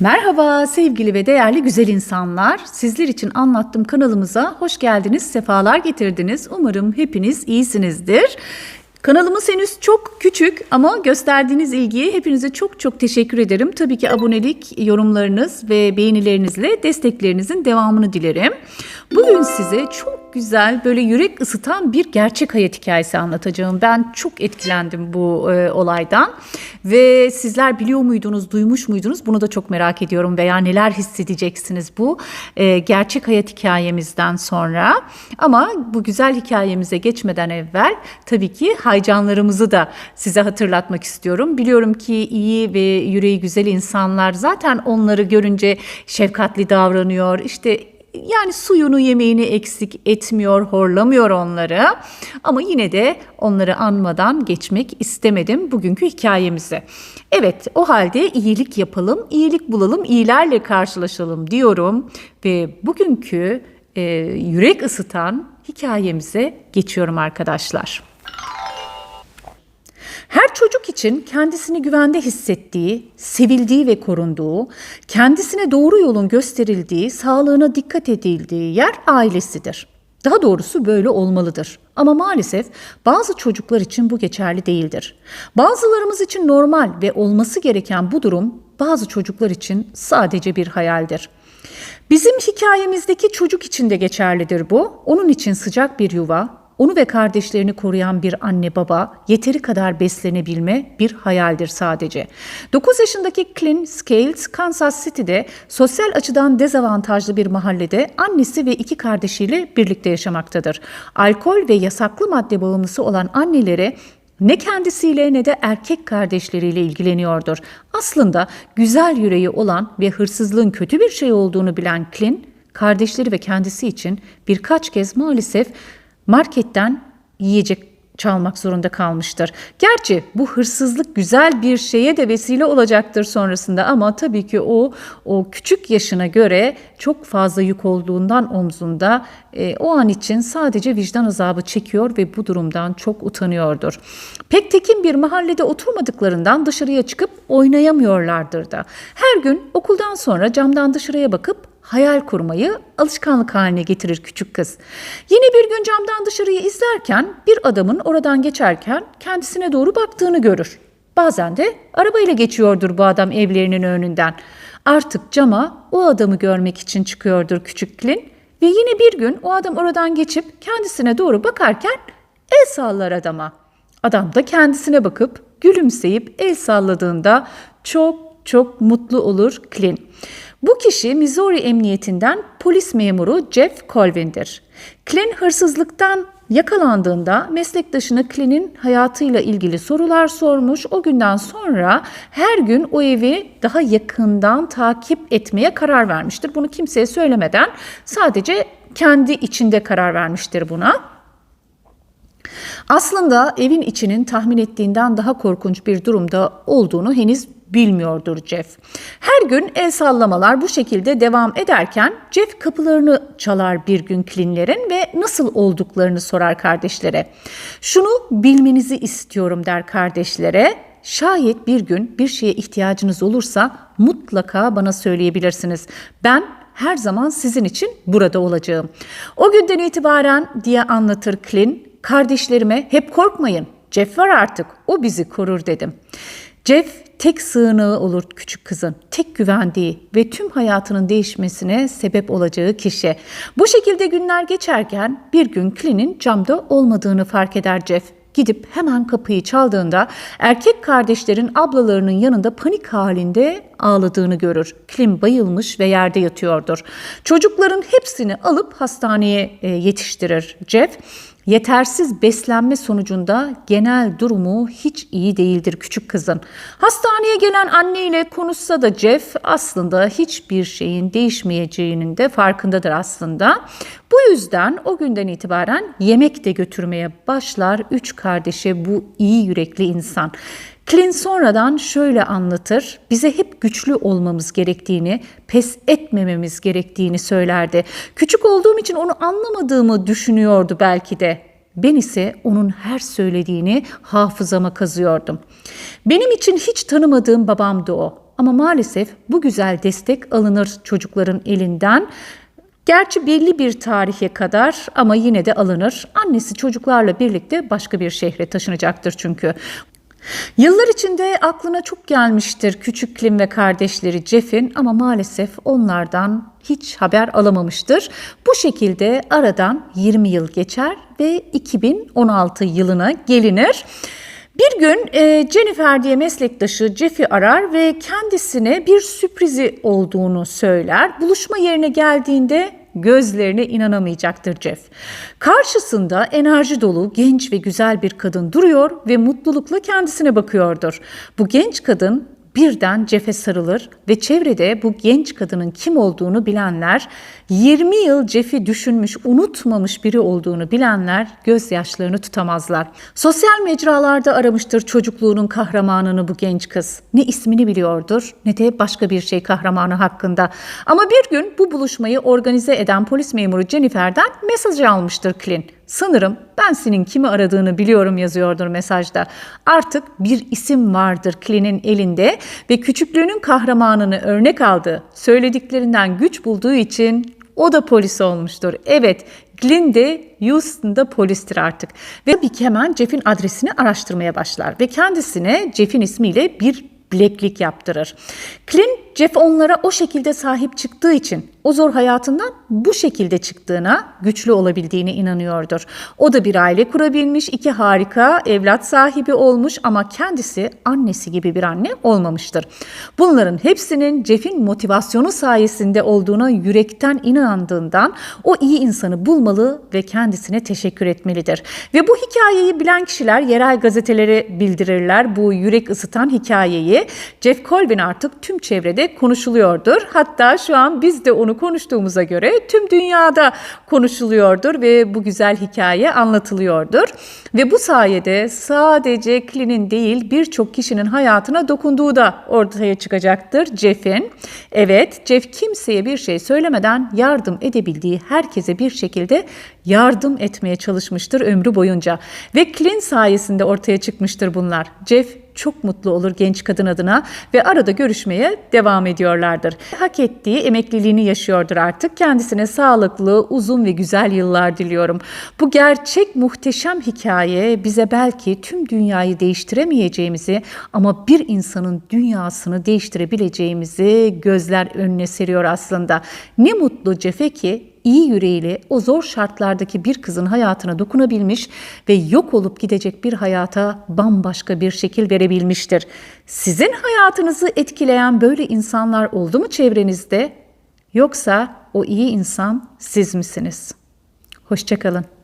Merhaba sevgili ve değerli güzel insanlar. Sizler için anlattığım kanalımıza hoş geldiniz, sefalar getirdiniz. Umarım hepiniz iyisinizdir. Kanalımız henüz çok küçük ama gösterdiğiniz ilgiye hepinize çok çok teşekkür ederim. Tabii ki abonelik, yorumlarınız ve beğenilerinizle desteklerinizin devamını dilerim. Bugün size çok güzel böyle yürek ısıtan bir gerçek hayat hikayesi anlatacağım. Ben çok etkilendim bu e, olaydan ve sizler biliyor muydunuz, duymuş muydunuz? Bunu da çok merak ediyorum veya neler hissedeceksiniz bu e, gerçek hayat hikayemizden sonra. Ama bu güzel hikayemize geçmeden evvel tabii ki haycanlarımızı da size hatırlatmak istiyorum. Biliyorum ki iyi ve yüreği güzel insanlar zaten onları görünce şefkatli davranıyor. İşte yani suyunu yemeğini eksik etmiyor, horlamıyor onları. Ama yine de onları anmadan geçmek istemedim bugünkü hikayemize. Evet o halde iyilik yapalım, iyilik bulalım, iyilerle karşılaşalım diyorum. Ve bugünkü e, yürek ısıtan hikayemize geçiyorum arkadaşlar. Her çocuk için kendisini güvende hissettiği, sevildiği ve korunduğu, kendisine doğru yolun gösterildiği, sağlığına dikkat edildiği yer ailesidir. Daha doğrusu böyle olmalıdır. Ama maalesef bazı çocuklar için bu geçerli değildir. Bazılarımız için normal ve olması gereken bu durum bazı çocuklar için sadece bir hayaldir. Bizim hikayemizdeki çocuk için de geçerlidir bu. Onun için sıcak bir yuva, onu ve kardeşlerini koruyan bir anne baba yeteri kadar beslenebilme bir hayaldir sadece. 9 yaşındaki Clint Scales Kansas City'de sosyal açıdan dezavantajlı bir mahallede annesi ve iki kardeşiyle birlikte yaşamaktadır. Alkol ve yasaklı madde bağımlısı olan annelere ne kendisiyle ne de erkek kardeşleriyle ilgileniyordur. Aslında güzel yüreği olan ve hırsızlığın kötü bir şey olduğunu bilen Clint, kardeşleri ve kendisi için birkaç kez maalesef marketten yiyecek çalmak zorunda kalmıştır. Gerçi bu hırsızlık güzel bir şeye de vesile olacaktır sonrasında ama tabii ki o o küçük yaşına göre çok fazla yük olduğundan omzunda e, o an için sadece vicdan azabı çekiyor ve bu durumdan çok utanıyordur. Pek tekin bir mahallede oturmadıklarından dışarıya çıkıp oynayamıyorlardır da. Her gün okuldan sonra camdan dışarıya bakıp hayal kurmayı alışkanlık haline getirir küçük kız. Yine bir gün camdan dışarıyı izlerken bir adamın oradan geçerken kendisine doğru baktığını görür. Bazen de arabayla geçiyordur bu adam evlerinin önünden. Artık cama o adamı görmek için çıkıyordur küçük Clint ve yine bir gün o adam oradan geçip kendisine doğru bakarken el sallar adama. Adam da kendisine bakıp gülümseyip el salladığında çok çok mutlu olur Clint. Bu kişi Missouri Emniyetinden polis memuru Jeff Colvin'dir. Clint hırsızlıktan yakalandığında meslektaşına Clint'in hayatıyla ilgili sorular sormuş. O günden sonra her gün o evi daha yakından takip etmeye karar vermiştir. Bunu kimseye söylemeden sadece kendi içinde karar vermiştir buna. Aslında evin içinin tahmin ettiğinden daha korkunç bir durumda olduğunu henüz bilmiyordur Jeff. Her gün el sallamalar bu şekilde devam ederken Jeff kapılarını çalar bir gün Klinlerin ve nasıl olduklarını sorar kardeşlere. Şunu bilmenizi istiyorum der kardeşlere. Şayet bir gün bir şeye ihtiyacınız olursa mutlaka bana söyleyebilirsiniz. Ben her zaman sizin için burada olacağım. O günden itibaren diye anlatır Clint, kardeşlerime hep korkmayın. Jeff var artık, o bizi korur dedim. Jeff tek sığınağı olur küçük kızın, tek güvendiği ve tüm hayatının değişmesine sebep olacağı kişi. Bu şekilde günler geçerken bir gün Clint'in camda olmadığını fark eder Jeff. Gidip hemen kapıyı çaldığında erkek kardeşlerin ablalarının yanında panik halinde ağladığını görür. Klim bayılmış ve yerde yatıyordur. Çocukların hepsini alıp hastaneye e, yetiştirir Jeff. Yetersiz beslenme sonucunda genel durumu hiç iyi değildir küçük kızın. Hastaneye gelen anneyle konuşsa da Jeff aslında hiçbir şeyin değişmeyeceğinin de farkındadır aslında. Bu yüzden o günden itibaren yemek de götürmeye başlar üç kardeşe bu iyi yürekli insan. Clint sonradan şöyle anlatır. Bize hep güçlü olmamız gerektiğini, pes etmememiz gerektiğini söylerdi. Küçük olduğum için onu anlamadığımı düşünüyordu belki de. Ben ise onun her söylediğini hafızama kazıyordum. Benim için hiç tanımadığım babamdı o. Ama maalesef bu güzel destek alınır çocukların elinden. Gerçi belli bir tarihe kadar ama yine de alınır. Annesi çocuklarla birlikte başka bir şehre taşınacaktır çünkü. Yıllar içinde aklına çok gelmiştir küçük Klim ve kardeşleri Jeff'in ama maalesef onlardan hiç haber alamamıştır. Bu şekilde aradan 20 yıl geçer ve 2016 yılına gelinir. Bir gün e, Jennifer diye meslektaşı Jeff'i arar ve kendisine bir sürprizi olduğunu söyler. Buluşma yerine geldiğinde gözlerine inanamayacaktır Jeff. Karşısında enerji dolu, genç ve güzel bir kadın duruyor ve mutlulukla kendisine bakıyordur. Bu genç kadın birden Jeff'e sarılır ve çevrede bu genç kadının kim olduğunu bilenler, 20 yıl Jeff'i düşünmüş, unutmamış biri olduğunu bilenler gözyaşlarını tutamazlar. Sosyal mecralarda aramıştır çocukluğunun kahramanını bu genç kız. Ne ismini biliyordur ne de başka bir şey kahramanı hakkında. Ama bir gün bu buluşmayı organize eden polis memuru Jennifer'den mesaj almıştır Clint. Sanırım ben senin kimi aradığını biliyorum yazıyordur mesajda. Artık bir isim vardır Clint'in elinde ve küçüklüğünün kahramanını örnek aldı. Söylediklerinden güç bulduğu için o da polis olmuştur. Evet, Glyn de Houston'da polistir artık. Ve tabii ki hemen Jeff'in adresini araştırmaya başlar ve kendisine Jeff'in ismiyle bir bileklik yaptırır. Clint, Jeff onlara o şekilde sahip çıktığı için o zor hayatından bu şekilde çıktığına, güçlü olabildiğine inanıyordur. O da bir aile kurabilmiş, iki harika evlat sahibi olmuş ama kendisi annesi gibi bir anne olmamıştır. Bunların hepsinin Jeff'in motivasyonu sayesinde olduğuna yürekten inandığından o iyi insanı bulmalı ve kendisine teşekkür etmelidir. Ve bu hikayeyi bilen kişiler yerel gazetelere bildirirler bu yürek ısıtan hikayeyi. Jeff Colvin artık tüm çevrede konuşuluyordur. Hatta şu an biz de onu konuştuğumuza göre tüm dünyada konuşuluyordur ve bu güzel hikaye anlatılıyordur. Ve bu sayede sadece Clint'in değil birçok kişinin hayatına dokunduğu da ortaya çıkacaktır Jeff'in. Evet Jeff kimseye bir şey söylemeden yardım edebildiği herkese bir şekilde yardım etmeye çalışmıştır ömrü boyunca. Ve Clint sayesinde ortaya çıkmıştır bunlar. Jeff çok mutlu olur genç kadın adına ve arada görüşmeye devam ediyorlardır. Hak ettiği emekliliğini yaşıyordur artık. Kendisine sağlıklı, uzun ve güzel yıllar diliyorum. Bu gerçek muhteşem hikaye bize belki tüm dünyayı değiştiremeyeceğimizi ama bir insanın dünyasını değiştirebileceğimizi gözler önüne seriyor aslında. Ne mutlu Cefe ki iyi yüreğiyle o zor şartlardaki bir kızın hayatına dokunabilmiş ve yok olup gidecek bir hayata bambaşka bir şekil verebilmiştir. Sizin hayatınızı etkileyen böyle insanlar oldu mu çevrenizde? Yoksa o iyi insan siz misiniz? Hoşçakalın.